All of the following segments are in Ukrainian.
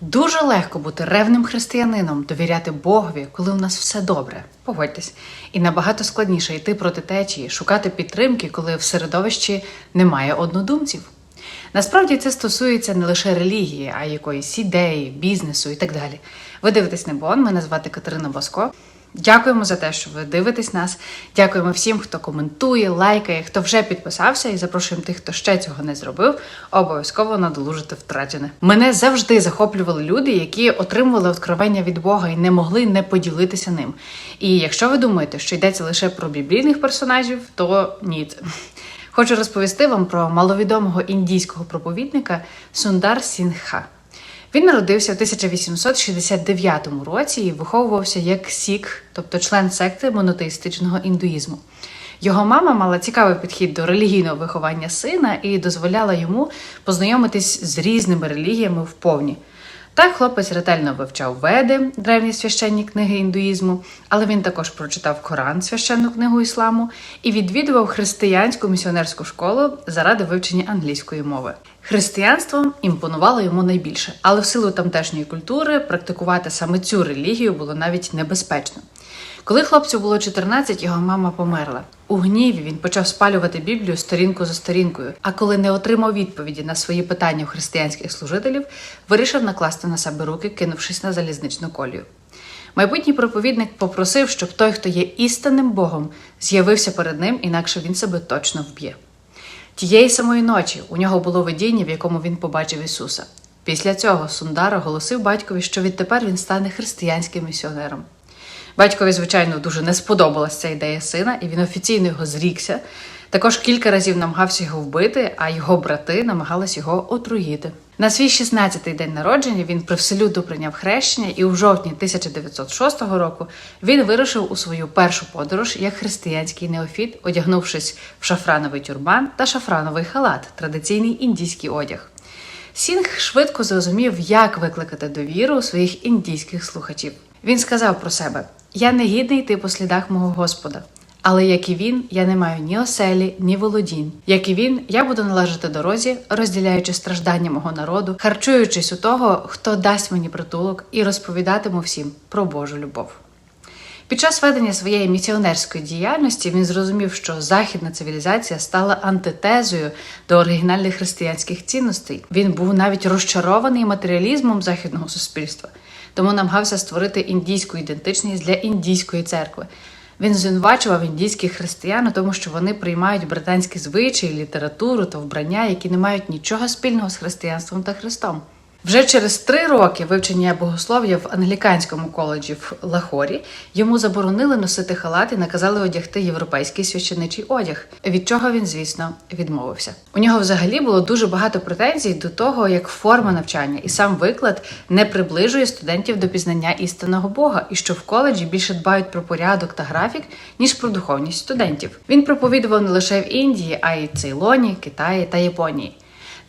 Дуже легко бути ревним християнином, довіряти Богові, коли у нас все добре. Погодьтесь. І набагато складніше йти проти течії, шукати підтримки, коли в середовищі немає однодумців. Насправді це стосується не лише релігії, а й якоїсь ідеї, бізнесу і так далі. Ви дивитесь Небон, мене звати Катерина Боско. Дякуємо за те, що ви дивитесь нас. Дякуємо всім, хто коментує, лайкає, хто вже підписався, і запрошуємо тих, хто ще цього не зробив, обов'язково надолужити втрачене. Мене завжди захоплювали люди, які отримували откровення від Бога і не могли не поділитися ним. І якщо ви думаєте, що йдеться лише про біблійних персонажів, то ні. Хочу розповісти вам про маловідомого індійського проповідника Сундар Сінха. Він народився в 1869 році і виховувався як сік, тобто член секти монотеїстичного індуїзму. Його мама мала цікавий підхід до релігійного виховання сина і дозволяла йому познайомитись з різними релігіями вповні. Так хлопець ретельно вивчав веди, древні священні книги індуїзму, але він також прочитав Коран, священну книгу ісламу, і відвідував християнську місіонерську школу заради вивчення англійської мови. Християнство імпонувало йому найбільше, але в силу тамтешньої культури практикувати саме цю релігію було навіть небезпечно. Коли хлопцю було 14, його мама померла. У гніві він почав спалювати Біблію сторінку за сторінкою. А коли не отримав відповіді на свої питання у християнських служителів, вирішив накласти на себе руки, кинувшись на залізничну колію. Майбутній проповідник попросив, щоб той, хто є істинним Богом, з'явився перед ним, інакше він себе точно вб'є. Тієї самої ночі у нього було видіння, в якому він побачив Ісуса. Після цього Сундар оголосив батькові, що відтепер він стане християнським місіонером. Батькові, звичайно, дуже не сподобалася ця ідея сина, і він офіційно його зрікся. Також кілька разів намагався його вбити, а його брати намагались його отруїти. На свій 16-й день народження він привселюдно прийняв хрещення, і у жовтні 1906 року він вирушив у свою першу подорож як християнський неофіт, одягнувшись в шафрановий тюрбан та шафрановий халат, традиційний індійський одяг. Сінг швидко зрозумів, як викликати довіру у своїх індійських слухачів. Він сказав про себе: Я не гідний йти по слідах мого Господа. Але як і він, я не маю ні оселі, ні володінь. Як і він, я буду належати дорозі, розділяючи страждання мого народу, харчуючись у того, хто дасть мені притулок, і розповідатиму всім про Божу любов. Під час ведення своєї місіонерської діяльності він зрозумів, що західна цивілізація стала антитезою до оригінальних християнських цінностей. Він був навіть розчарований матеріалізмом західного суспільства, тому намагався створити індійську ідентичність для індійської церкви. Він звинувачував індійських християн у тому, що вони приймають британські звичаї, літературу та вбрання, які не мають нічого спільного з християнством та Христом. Вже через три роки вивчення богослов'я в англіканському коледжі в Лахорі йому заборонили носити халат і наказали одягти європейський священичий одяг, від чого він, звісно, відмовився. У нього взагалі було дуже багато претензій до того, як форма навчання і сам виклад не приближує студентів до пізнання істинного Бога, і що в коледжі більше дбають про порядок та графік, ніж про духовність студентів. Він проповідував не лише в Індії, а й Цейлоні, Китаї та Японії.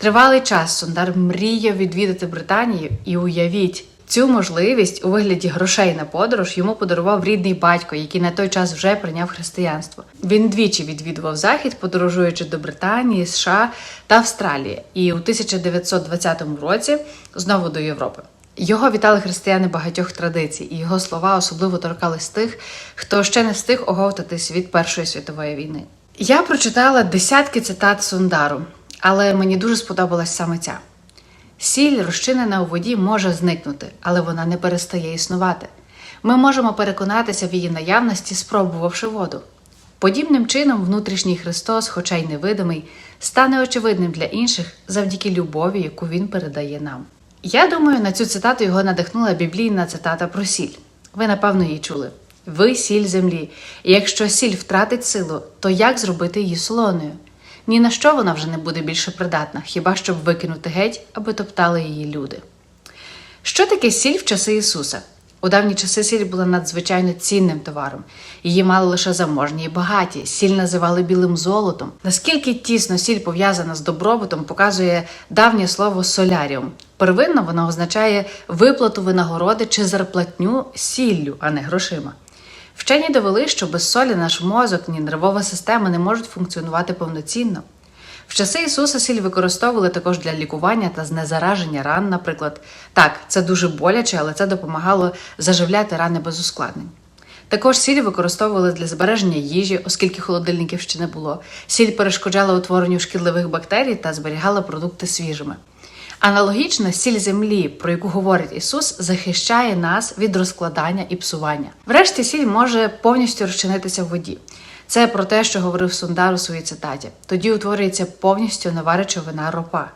Тривалий час Сундар мріяв відвідати Британію і уявіть. Цю можливість у вигляді грошей на подорож йому подарував рідний батько, який на той час вже прийняв християнство. Він двічі відвідував захід, подорожуючи до Британії, США та Австралії, і у 1920 році знову до Європи. Його вітали християни багатьох традицій, і його слова особливо торкались тих, хто ще не встиг оговтатись від Першої світової війни. Я прочитала десятки цитат Сундару, але мені дуже сподобалась саме ця. Сіль, розчинена у воді, може зникнути, але вона не перестає існувати. Ми можемо переконатися в її наявності, спробувавши воду. Подібним чином, внутрішній Христос, хоча й невидимий, стане очевидним для інших завдяки любові, яку він передає нам. Я думаю, на цю цитату його надихнула біблійна цитата про сіль. Ви, напевно, її чули. Ви сіль землі, і якщо сіль втратить силу, то як зробити її солоною? Ні на що вона вже не буде більше придатна, хіба щоб викинути геть, аби топтали її люди. Що таке сіль в часи Ісуса? У давні часи сіль була надзвичайно цінним товаром. Її мали лише заможні і багаті. Сіль називали білим золотом. Наскільки тісно сіль пов'язана з добробутом, показує давнє слово соляріум. Первинно воно означає виплату винагороди чи зарплатню сіллю, а не грошима. Вчені довели, що без солі наш мозок ні нервова система не можуть функціонувати повноцінно. В часи Ісуса сіль використовували також для лікування та знезараження ран, наприклад. Так, це дуже боляче, але це допомагало заживляти рани без ускладнень. Також сіль використовували для збереження їжі, оскільки холодильників ще не було. Сіль перешкоджала утворенню шкідливих бактерій та зберігала продукти свіжими. Аналогічно, сіль землі, про яку говорить Ісус, захищає нас від розкладання і псування. Врешті сіль може повністю розчинитися в воді. Це про те, що говорив Сундар у своїй цитаті. Тоді утворюється повністю нова речовина ропа.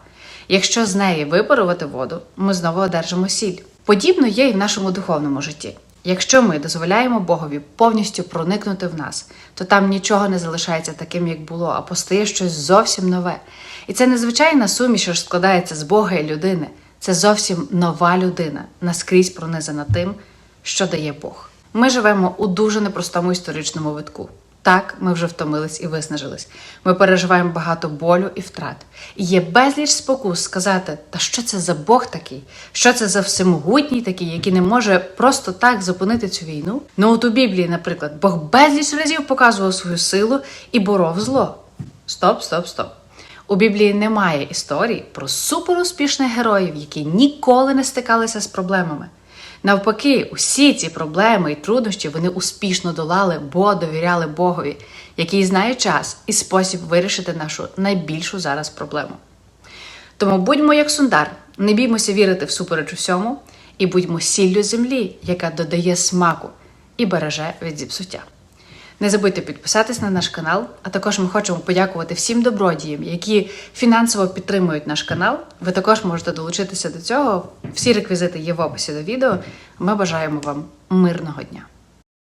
Якщо з неї випарувати воду, ми знову одержимо сіль. Подібно є і в нашому духовному житті. Якщо ми дозволяємо Богові повністю проникнути в нас, то там нічого не залишається таким, як було, а постає щось зовсім нове. І це незвичайна суміш, що складається з Бога і людини. Це зовсім нова людина, наскрізь пронизана тим, що дає Бог. Ми живемо у дуже непростому історичному витку. Так, ми вже втомились і виснажились. Ми переживаємо багато болю і втрат. І є безліч спокус сказати, та що це за Бог такий? Що це за всемогутній такий, який не може просто так зупинити цю війну? Ну от у Біблії, наприклад, Бог безліч разів показував свою силу і боров зло. Стоп, стоп, стоп. У Біблії немає історій про суперуспішних героїв, які ніколи не стикалися з проблемами. Навпаки, усі ці проблеми і труднощі вони успішно долали, бо довіряли Богові, який знає час і спосіб вирішити нашу найбільшу зараз проблему. Тому будьмо як сундар, не біймося вірити всупереч усьому, і будьмо сіллю землі, яка додає смаку і береже від зіпсуття. Не забудьте підписатись на наш канал, а також ми хочемо подякувати всім добродіям, які фінансово підтримують наш канал. Ви також можете долучитися до цього. Всі реквізити є в описі до відео. Ми бажаємо вам мирного дня.